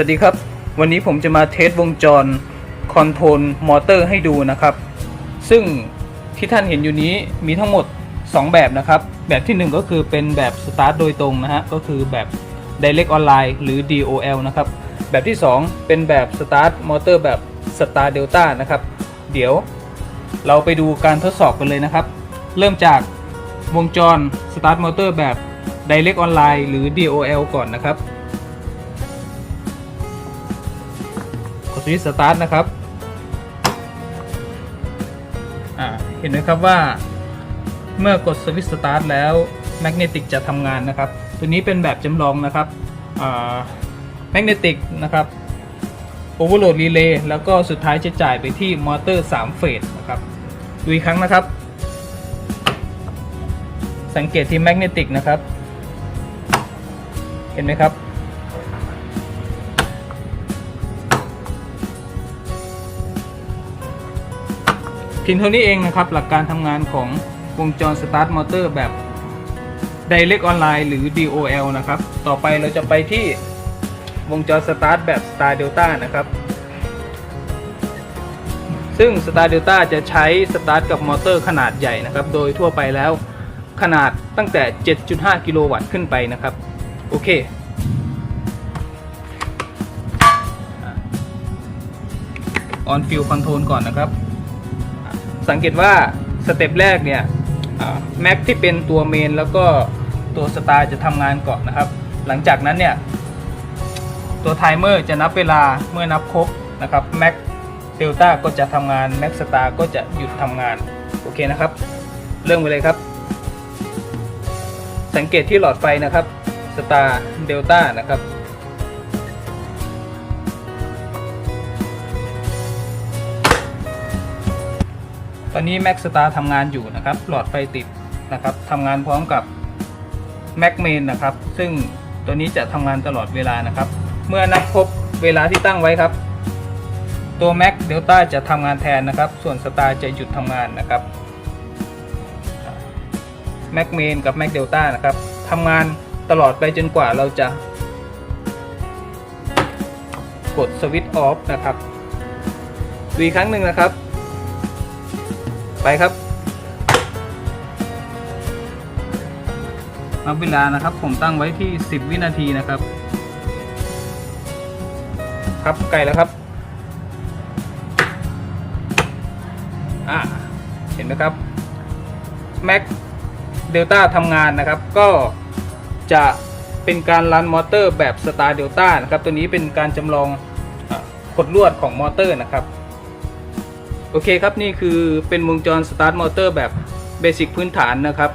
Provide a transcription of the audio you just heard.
วัสดีครับ วันนี้ผมจะมาเทสวงจรคอนโทรลมอเตอร์ให้ดูนะครับ ซึ่งที่ท่านเห็นอยู่นี้มีทั้งหมด 2 แบบนะครับ แบบทีหนึ่1 ก็คือเป็นแบบสตาร์ทโดยตรงนะฮะ ก็คือแบบ Direct Online หรือ DOL นะครับ แบบที่ 2 เป็นแบบสตาร์ทมอเตอร์แบบ Star Delta นะครับ เดี๋ยวเราไปดูการทดสอบกันเลยนะครับ เริ่มจากวงจรสตาร์ทมอเตอร์แบบ Direct Online หรือ DOL ก่อนนะครับ สวิตช์สตาร์ทนะครับอ่าเห็นไหมครับว่าเมื่อกดสวิตช์สตาร์ทแล้วแมกเนติกจะทำงานนะครับ ตัวนี้เป็นแบบจำลองนะครับแมกเนติกนะครับโอเวอร์โหลดรีเลย์แล้วก็สุดท้ายจะจ่ายไปที่มอเตอร์3เฟสนะครับดูอีกครั้งนะครับ สังเกตที่แมกเนติกนะครับ เห็นไหมครับ พียงเท่านี้เองนะครับ หลักการทำงานของวงจรสตาร์ทมอเตอร์แบบ Direct Online หรือ DOL นะครับ ต่อไปเราจะไปที่วงจรสตาร์ทแบบ Star Delta นะครับ ซึ่ง Star Delta จะใช้สตาร์ทกับมอเตอร์ขนาดใหญ่นะครับ โดยทั่วไปแล้วขนาดตั้งแต่ 7.5 กิโลวัตต์ขึ้นไปนะครับ โอเค ออนฟิลคอนโทรลก่อนนะครับ สังเกตว่าสเต็ปแรกเนี่ยแม็กที่เป็นตัวเมนแล้วก็ตัวสตาร์จะทำงานก่อนนะครับ หลังจากนั้นเนี่ยตัวไทเมอร์จะนับเวลาเมื่อนับครบนะครับแม็กเดลต้าก็จะทำงานแม็กสตาร์ก็จะหยุดทำงานโอเคนะครับ เริ่มไปเลยครับ สังเกตที่หลอดไฟนะครับสตาร์เดลต้านะครับ อนนี้ Max Star ทำงานอยู่นะครับ หลอดไฟติดนะครับทำงานพร้อมกับ Mac Main นะครับ ซึ่งตัวนี้จะทำงานตลอดเวลานะครับ เมื่อนับครบเวลาที่ตั้งไว้ครับ ตัว Mac Delta จะทำงานแทนนะครับ ส่วน Star จะหยุดทำงานนะครับ Mac Main กับ Mac Delta นะครับทำงานตลอดไปจนกว่าเราจะ กดสวิตช์ออฟนะครับดูอีกครั้งหนึ่งนะครับ ไปครับนับเวลานะครับ ผมตั้งไว้ที่ 10 วินาทีนะครับ ครับไกลแล้วครับอ่าเห็นไหมครับ Mac Delta ทำงานนะครับ ก็จะเป็นการรันมอเตอร์แบบ Star Delta นะครับ ตัวนี้เป็นการจำลองขดลวดของมอเตอร์นะครับ โอเคครับนี่คือเป็นวงจรสตาร์ทมอเตอร์แบบเบสิกพื้นฐานนะครับ